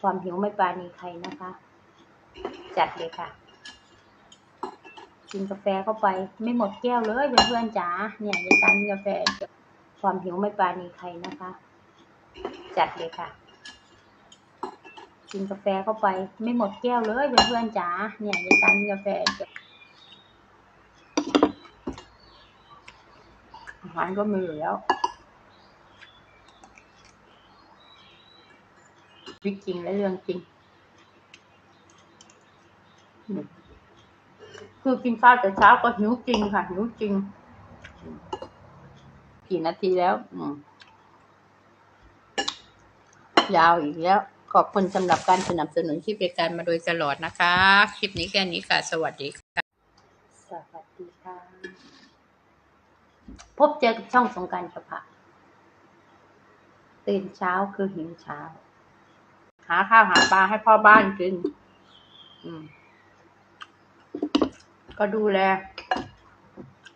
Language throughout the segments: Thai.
ความหิวไม่ปราณีใครนะคะ จัดเลยค่ะกินกาแฟเข้าไปไม่หมดแก้วเลยเพื่อนๆจ๋าเนี่ยในการกินกาแฟความหิวไม่ปราณีใครนะคะ จัดเลยค่ะกินกาแฟเข้าไปไม่หมดแก้วเลยเพื่อนๆจ๋าเนี่ยในการกินกาแฟอาหารก็มีอยู่แล้ว วิจริงและเรื่องจริงอืมคือกินข้าวแต่เช้าก็หิวจริงค่ะ หิวจริง กี่นาทีแล้วอืมยาวอีกแล้ว ขอบคุณสำหรับการสนับสนุนคลิปรายการมาโดยตลอดนะคะ คลิปนี้แค่นี้ค่ะ สวัสดีค่ะ สวัสดีค่ะ พบเจอกับช่องสงกรารกับพระตื่นเช้าคือหิวเช้า หาข้าวหาปลาให้พ่อบ้านกิน อืม ก็ดูแล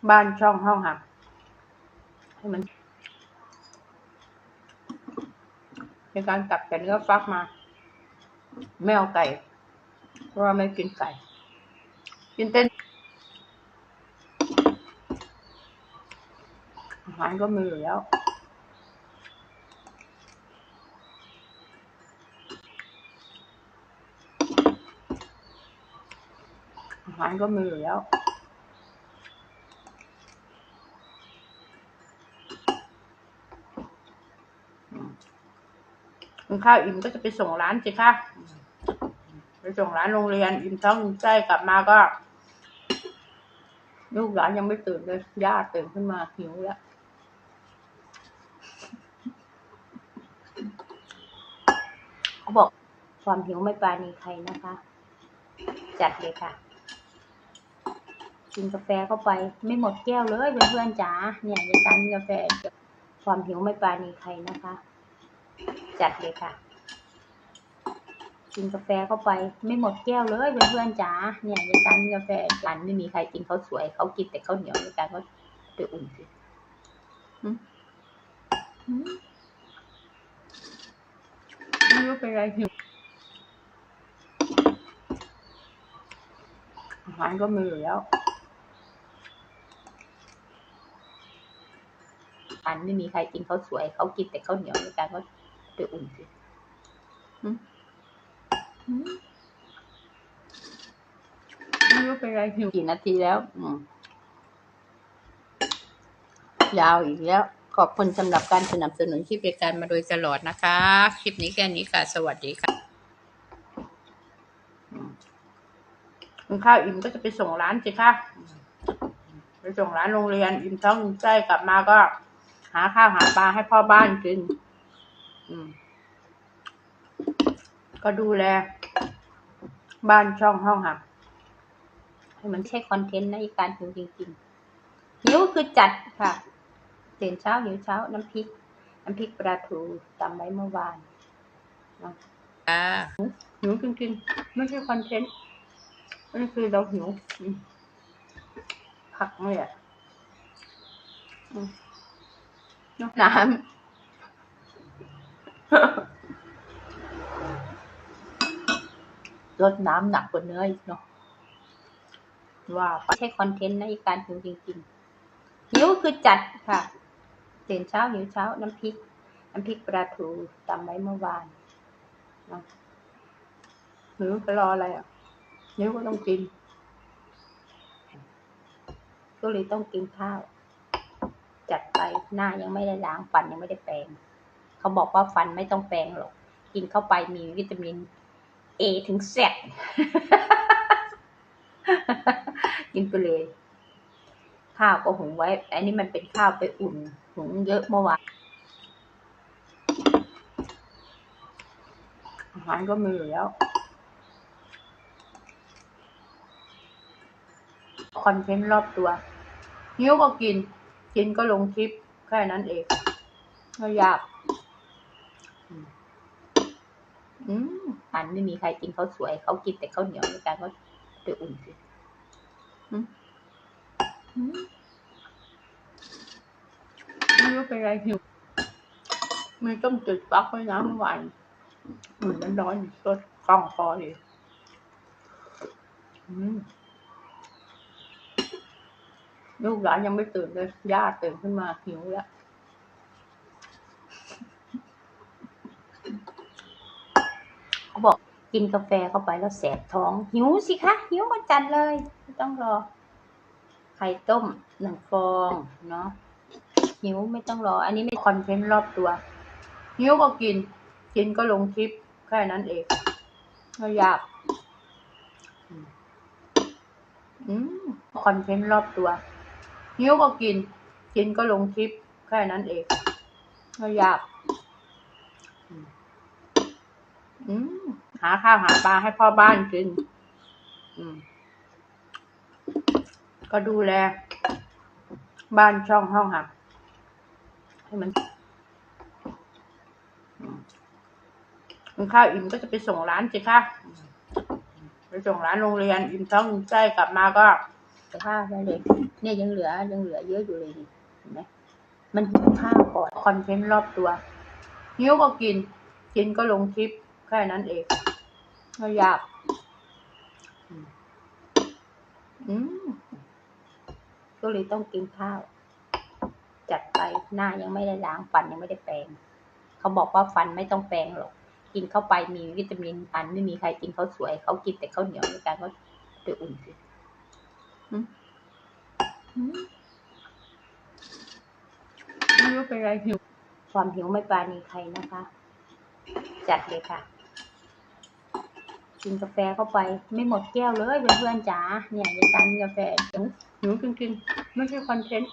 บ้านช่องห้องหับให้มันในการตัดแต่เนื้อฟักมาไม่เอาไก่ เพราะว่าไม่กินไก่ กินเต้นอาหารก็มีอยู่แล้ว อาหารก็มีอยู่แล้วกินข้าวอิ่มก็จะไปส่งร้านสิคะไปส่งร้านโรงเรียน อิ่มท้องใจกลับมาก็ ลูกหลานยังไม่ตื่นเลยย่าตื่นขึ้นมาหิวแล้วเขาบอกความหิวไม่ปราณีใครนะคะ จัดเลยค่ะ กินกาแฟเข้าไป ไม่หมดแก้วเลยเพื่อนๆจ๋าเนี่ยในการกินกาแฟความหิวไม่ปราณีใครนะคะ จัดเลยค่ะ กินกาแฟเข้าไป ไม่หมดแก้วเลยเพื่อนๆจ๋าเนี่ยในการกินกาแฟร้านไม่มีใครกินเขาสวยเขากินแต่เขาเหนียวในการก็ไปอุ่นสิหืมหืมไม่รู้เป็นไรหิวอาหารก็มีอยู่แล้ว นไม่มีใครกินข้าวสวยเขากินแต่ข้าวเหนียวในการก็ไปอุ่นสิไม่รู้เป็นไรหิวกี่นาทีแล้ว อืยาวอีกแล้ว ขอบคุณสำหรับการสนับสนุนคลิปรายการมาโดยตลอดนะคะ คลิปนี้แค่นี้ค่ะ สวัสดีค่ะอืมกินข้าวอิ่มก็จะไปส่งร้านสิคะไปส่งร้านโรงเรียนอิ่มท้องอิ่มใจกลับมาก็ หาข้าวหาปลาให้พ่อบ้านกิน อืม ก็ดูแล บ้านช่องห้องหับให้มันใช่คอนเทนต์นะอีกการหิวจริงๆหิวคือจัดค่ะตื่นเช้าหิวเช้าน้ำพริก น้ำพริกปลาทูตำไว้เมื่อวานนะอ่าหิวจริงๆไม่ใช่คอนเทนต์นี่คือเราหิวอืมผักเลยอะอืม น้ำลดน้ำหนักกว่าเนื้ออีกเนาะว่าไปใช่คอนเทนต์นะอีการหิวจริงๆหิวคือจัดค่ะตื่นเช้าหิวเช้าน้ำพริก น้ำพริกปลาทูตำไว้เมื่อวานหิวจะรออะไรอะหิวก็ต้องกิน ก็เลยต้องกินข้าว จัดไปหน้ายังไม่ได้ล้างฟันยังไม่ได้แปรงเขาบอกว่าฟันไม่ต้องแปรงหรอก กินเข้าไปมีวิตามินเอถึงแซดกินไปเลย ข้าวก็หุงไว้ อันนี้มันเป็นข้าวไปอุ่น หุงเยอะเมื่อวานอาหารก็มีอยู่แล้วคอนเทนต์รอบตัวหิวก็กิน กินก็ลงคลิปแค่นั้นเองไม่ยาก อืมอันไม่มีใครกินเขาสวย เขากินแต่ข้าวเหนียวในการก็ไปอุ่นสิอืมอืมไม่รู้เป็นไรหิวมีต้มจืดฟักไว้นะเมื่อวานอืมมันร้อนก็กล้องคออยู่อืม ลูกหลานยังไม่ตื่นเลยย่าตื่นขึ้นมาหิวแล้วเขาบอกกินกาแฟเข้าไปแล้วแสบท้อง หิวสิคะ หิวก็จัดเลยไม่ต้องรอ ไข่ต้มหนึ่งฟองเนาะหิวไม่ต้องรอ อันนี้ไม่คอนเทนต์รอบตัว หิวก็กิน กินก็ลงคลิปแค่นั้นเองไม่ยากอืมคอนเทนต์รอบตัว หิวก็กิน กินก็ลงคลิป แค่นั้นเองไม่ยากหาข้าวหาปลาให้พ่อบ้านกิน ก็ดูแล บ้านช่องห้องหับให้มันมกินข้าวอิ่มก็จะไปส่งร้านสิคะไปส่งร้านโรงเรียนอิ่มท้องอิ่มใจกลับมาก็ จะข้าวได้เลย เนี่ยยังเหลือยังเหลือเยอะอยู่เลยเห็นไหมมันหิวข้าวก่อนคอนเทนต์รอบตัวหิวก็กิน กินก็ลงคลิปแค่นั้นเองไม่ยากอืมก็เลยต้องกินข้าว จัดไปหน้ายังไม่ได้ล้างฟันยังไม่ได้แปรงเขาบอกว่าฟันไม่ต้องแปรงหรอกกินเข้าไปมีวิตามินฟันไม่มีใครกินเขาวสวยเขากินแต่ข้าวเหนียวในการเขาจะอุ่นสิ ไม่รู้เป็นไรหิว ความหิวไม่ปราณีใครนะคะ จัดเลยค่ะ กินกาแฟเข้าไป ไม่หมดแก้วเลยเพื่อนๆจ๋า เนี่ยยายตันกาแฟหิวหิวจริงๆ ไม่ใช่คอนเทนต์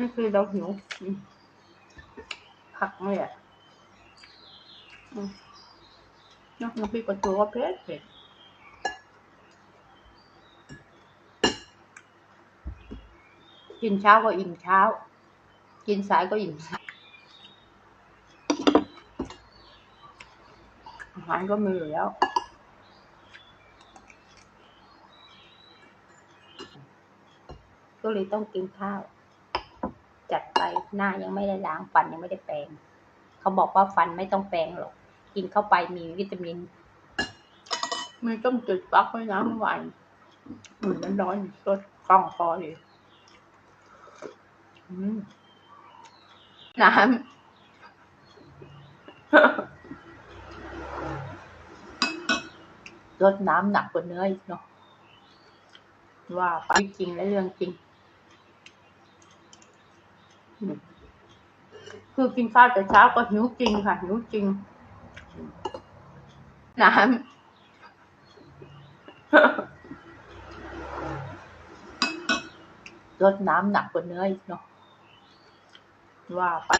นี่คือเราหิวอืมผักเลยอะอืมเนาะน้ำพริกปลาทูก็เผ็ดเผ็ด กินเช้าก็อิ่มเช้า กินสายก็อิ่มสายอาหารก็มีอยู่แล้วก็เลยต้องกินข้าว จัดไปหน้ายังไม่ได้ล้างฟันยังไม่ได้แปรงเขาบอกว่าฟันไม่ต้องแปรงหรอก กินเข้าไปมีวิตามินมีต้มจืดฟักไว้น้ำหวานอืมมันร้อนก็กล้องคออยู่อืม น้ำลดน้ำหนักกว่าเนื้ออีกเนาะว่าไปจริงและเรื่องจริง คือกินข้าวแต่เช้าก็หิวจริงค่ะหิวจริง น้ำลดน้ำหนักกว่าเนื้ออีกเนาะ ว่าไป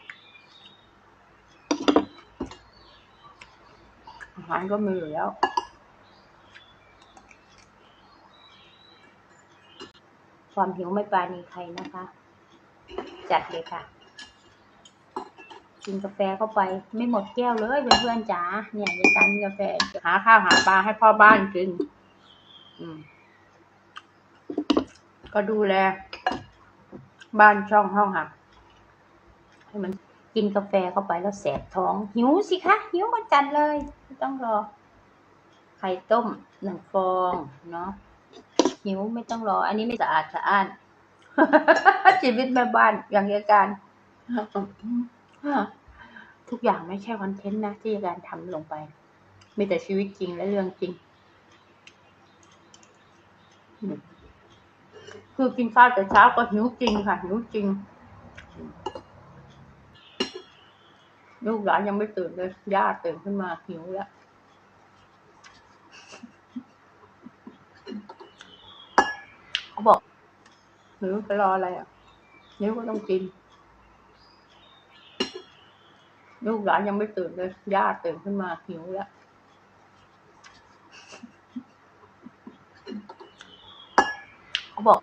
อาหารก็มีอยู่แล้วความหิวไม่ปราณีใครนะคะ จัดเลยค่ะ กินกาแฟเข้าไปไม่หมดแก้วเลยเพื่อนๆจ๋าเนี่ยยายตันกาแฟหาข้าวหาปลาให้พ่อบ้านกิน อืม ก็ดูแล บ้านช่องห้องหับ ให้มันกินกาแฟเข้าไปแล้วแสบท้อง หิวสิคะ หิวก็จัดเลยไม่ต้องรอ ไข่ต้มหนึ่งฟองเนาะหิวไม่ต้องรอ อันนี้ไม่สะอาดสะอ้านชีวิตแม่บ้านอย่างยายการทุกอย่างไม่ใช่คอนเทนต์นะที่การทำลงไป มีแต่ชีวิตจริงและเรื่องจริง คือกินข้าวแต่เช้าก็หิวจริงค่ะหิวจริง ลูกหลานยังไม่ตื่นเลยย่าตื่นขึ้นมาหิวแล้วเขาบอกหิวจะรออะไรอะหิวก็ต้องกิน ลูกหลานยังไม่ตื่นเลยย่าตื่นขึ้นมาหิวแล้วเขาบอก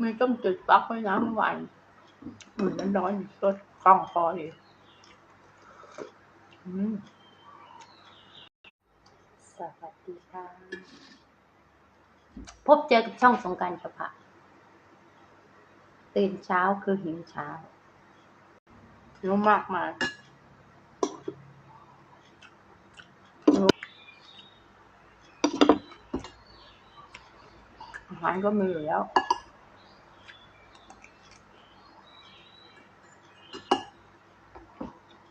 มีต้มจืดฟักไว้น้ำหวานอืมมันร้อนก็กล้องคออยู่อืม สวัสดีค่ะ พบเจอกับช่องสงการกระพะตื่นเช้าคือหิวเช้ารู้มากมายอาหารก็มีอยู่แล้ว